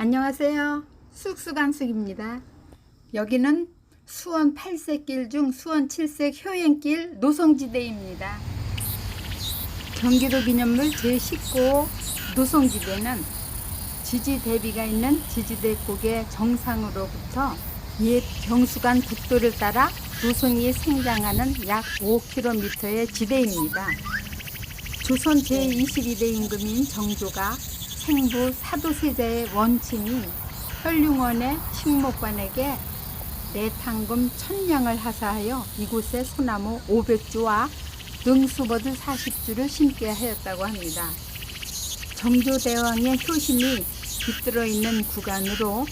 안녕하세요. 쑥쑥한숙입니다. 여기는 수원 8색길 중 수원 7색 효행길 노송지대입니다. 경기도 기념물 제19 노송지대는 지지 대비가 있는 지지대 꼭의 정상으로부터 옛 경수관 국도를 따라 노송이 생장하는 약 5km의 지대입니다. 조선 제22대 임금인 정조가 생부 사도세자의 원친인 혈융원의 식목관에게 내탕금 천냥을 하사하여 이곳에 소나무 500주와 능수버들 40주를 심게 하였다고 합니다. 정조대왕의 효심이 깃들어 있는 구간으로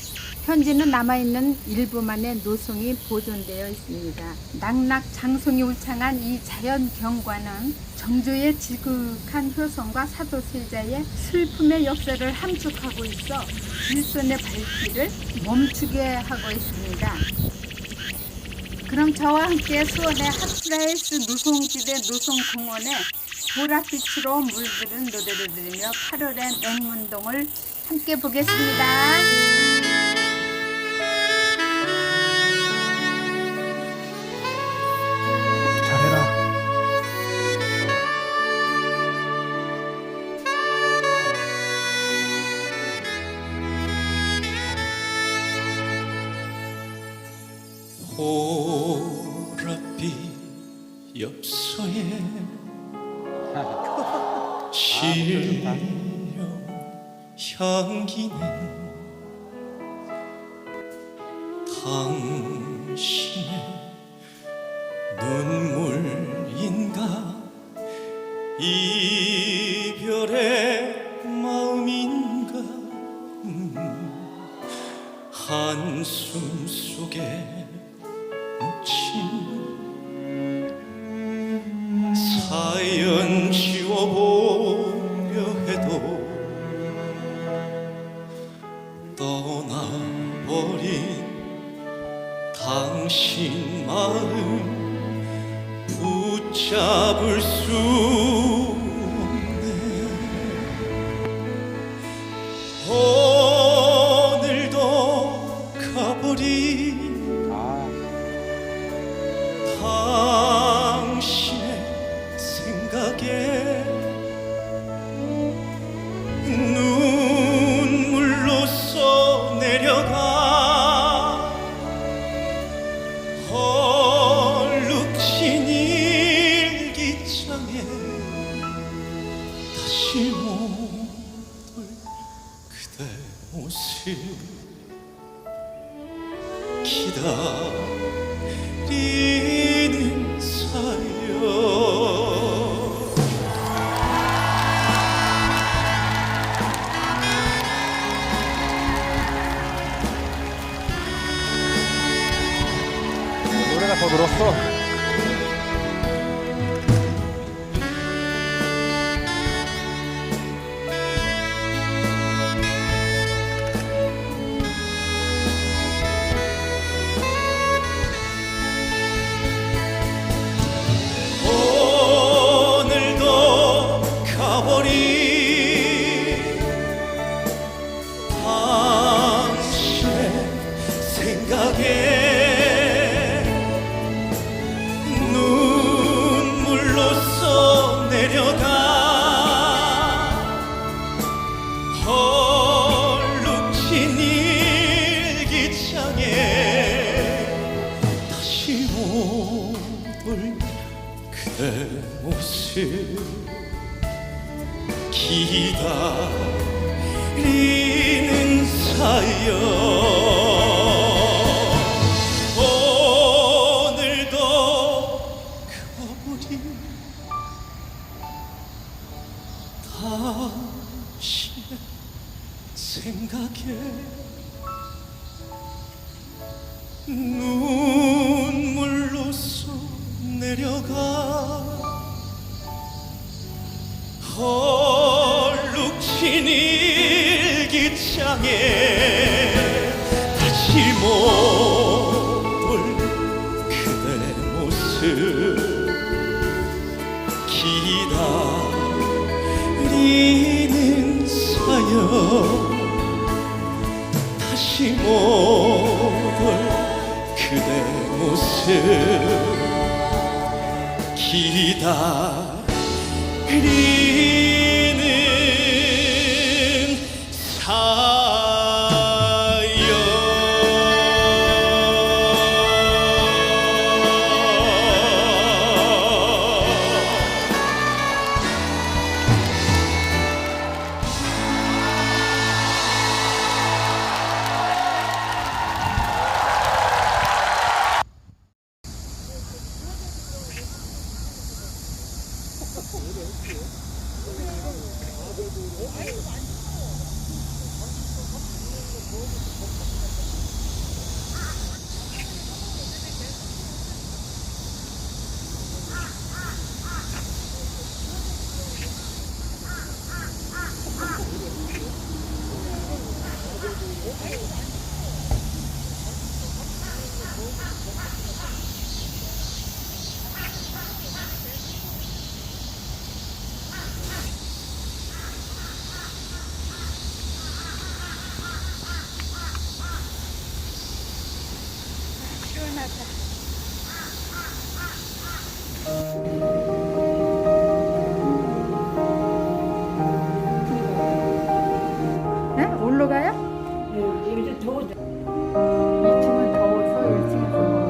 현재는 남아있는 일부만의 노송이 보존되어 있습니다. 낙낙 장송이 울창한 이 자연 경관은 정조의 지극한 효성과 사도세자의 슬픔의 역사를 함축하고 있어 일손의 발길을 멈추게 하고 있습니다. 그럼 저와 함께 수원의 핫플레이스 노송지대 노송공원에 보랏빛으로 물들은 노래를 들으며 8월의 맹문동을 함께 보겠습니다. 보랏빛 엽서에 실려 향기는 당신의 눈물인가? 이 사연 지워보려 해도 떠나버린 당신 마음 붙잡을 수 기다리 내려가. 헐룩진 일기장에 다시 못올 그대 모습 기다리는 사연 눈물로써 내려가 헐룩진 일기장에 다시 못올 그대 모습 기다리는 사연 잊지 못 모습 기다리 아니, 안 좋아. 네? 올라가요? 요즘 더워. 2층은 더워서 1층에 올라가요.